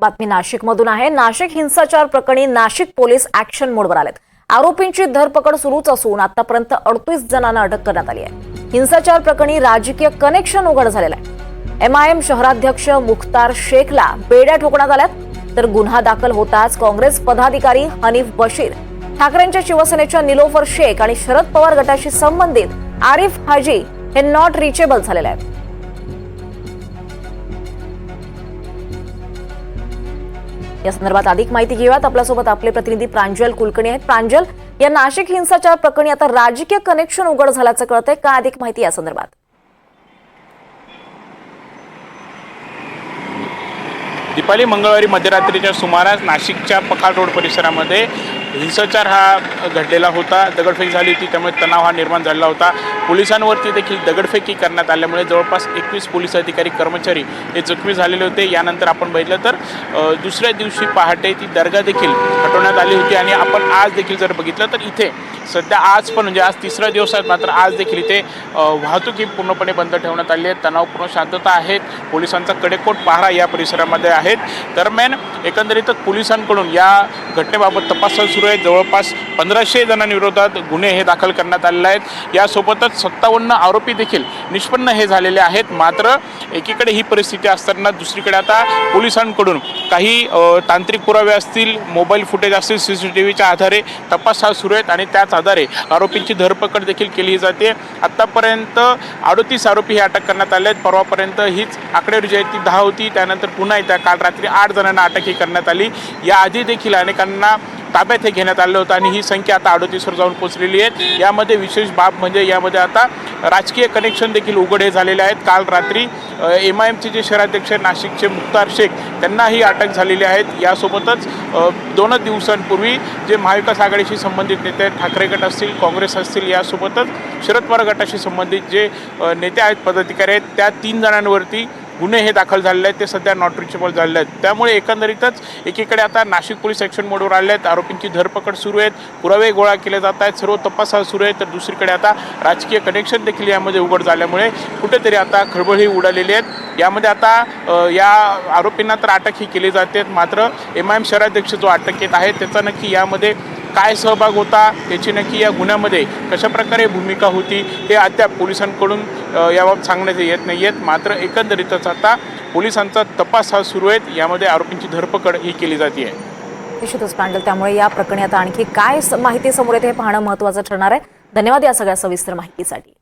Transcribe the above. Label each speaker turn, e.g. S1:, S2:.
S1: बातमी नाशिकमधून आहे. नाशिक हिंसाचार प्रकरणी नाशिक पोलीस ऍक्शन मोडवर आलेत. आरोपींची धरपकड सुरूच असून आतापर्यंत अडतीस जणांना अटक करण्यात आली आहे. हिंसाचार प्रकरणी राजकीय कनेक्शन उघड झालेलं आहे. एमआयएम शहराध्यक्ष मुख्तार शेखला बेड्या ठोकण्यात आल्यात. तर गुन्हा दाखल होताच काँग्रेस पदाधिकारी हनीफ बशीर ठाकरेंच्या शिवसेनेच्या निलोफर शेख आणि शरद पवार गटाशी संबंधित आरिफ हाजी हे नॉट रिचेबल झालेले आहेत. या संदर्भात अधिक माहिती घेऊयात. आपल्यासोबत आपले प्रतिनिधी प्रांजल कुलकर्णी आहेत. प्रांजल या नाशिक हिंसाचार प्रकरणी आता राजकीय कनेक्शन उघड झाल्याचं कळतंय. का अधिक माहिती या संदर्भात?
S2: दीपाली मंगळवारी मध्यरात्रीच्या सुमारास नाशिकच्या पखाल रोड परिसरामध्ये हिंसाचार हा घडलेला होता. दगडफेक झाली होती त्यामुळे तणाव हा निर्माण झालेला होता. पोलिसांवरती देखील दगडफेकी करण्यात आल्यामुळे जवळपास एकवीस पोलीस अधिकारी कर्मचारी हे जखमी झालेले होते. यानंतर आपण बघितलं तर दुसऱ्या दिवशी पहाटे ती दर्गा देखील हटवण्यात आली होती आणि आपण आज देखील जर बघितलं तर इथे सध्या आज पण म्हणजे आज तिसरा दिवस आहे मात्र आज देखील इथे वाहतूक ही पूर्णपणे बंद ठेवण्यात आली आहे. तणावपूर्ण शांतता आहेत. पोलिसांचा कडेकोट पहारा या परिसरामध्ये आहेत. दरम्यान एकंदरीतच पोलिसांकडून या घटनेबाबत तपास सुरू आहे. जवळपास पंधराशे जणांविरोधात गुन्हे हे दाखल करण्यात आलेले आहेत. यासोबतच सत्तावन्न आरोपी देखील निष्पन्न हे झालेले आहेत. मात्र एकीकडे ही परिस्थिती असताना दुसरीकडे आता पोलिसांकडून काही तांत्रिक पुरावे असतील मोबाईल फुटेज असतील सी सी टी व्हीच्या आधारे तपास हा सुरू आहेत आणि त्याच आधारे आरोपींची धरपकड देखील केली जाते. आत्तापर्यंत अडतीस आरोपी हे अटक करण्यात आले आहेत. परवापर्यंत हीच आकडेवारी जी आहे ती दहा होती. त्यानंतर पुन्हा एकदा काल रात्री आठ जणांना अटक ही करण्यात आली. याआधी देखील अनेकांना ताब्यात हे घेण्यात आलं होतं आणि ही संख्या आता अडतीसवर जाऊन पोचलेली आहे. यामध्ये विशेष बाब म्हणजे यामध्ये आता राजकीय कनेक्शन देखील उघडे झालेले आहेत. काल रात्री एम आय एमचे जे शहराध्यक्ष नाशिकचे मुख्तार शेख त्यांनाही अटक झालेली आहेत यासोबतच दोनच दिवसांपूर्वी जे महाविकास आघाडीशी संबंधित नेते आहेत ठाकरे गट असतील काँग्रेस असतील यासोबतच शरद पवार गटाशी संबंधित जे नेते आहेत पदाधिकारी आहेत त्या तीन जणांवरती गुन्हे हे दाखल झालेले आहेत ते सध्या नॉट रिचेबल झालेले आहेत. त्यामुळे एकंदरीतच एकीकडे आता नाशिक पोलीस ॲक्शन मोडवर आले आहेत आरोपींची धरपकड सुरू आहेत पुरावे गोळा केले जात आहेत सर्व तपास सुरू आहे तर दुसरीकडे आता राजकीय कनेक्शन देखील यामध्ये उघड झाल्यामुळे कुठेतरी आता खळबळही उडालेली आहेत. यामध्ये आता या आरोपींना तर अटक ही केली जाते मात्र एम आय एम शहराध्यक्ष जो अटकेत आहे त्याचा नक्की यामध्ये काय सहभाग होता त्याची नक्की या गुन्ह्यामध्ये कशाप्रकारे भूमिका होती हे अद्याप पोलिसांकडून याबाबत सांगण्यात येत नाही आहेत मात्र एकंदरीतच आता पोलिसांचा तपास हा सुरू आहे यामध्ये आरोपींची धरपकड ही केली जाते. आहे
S1: निश्चितच पांडल त्यामुळे या प्रकरणी आता आणखी काय स- माहिती समोर येते हे पाहणं महत्वाचं ठरणार आहे. धन्यवाद या सगळ्या सविस्तर माहितीसाठी.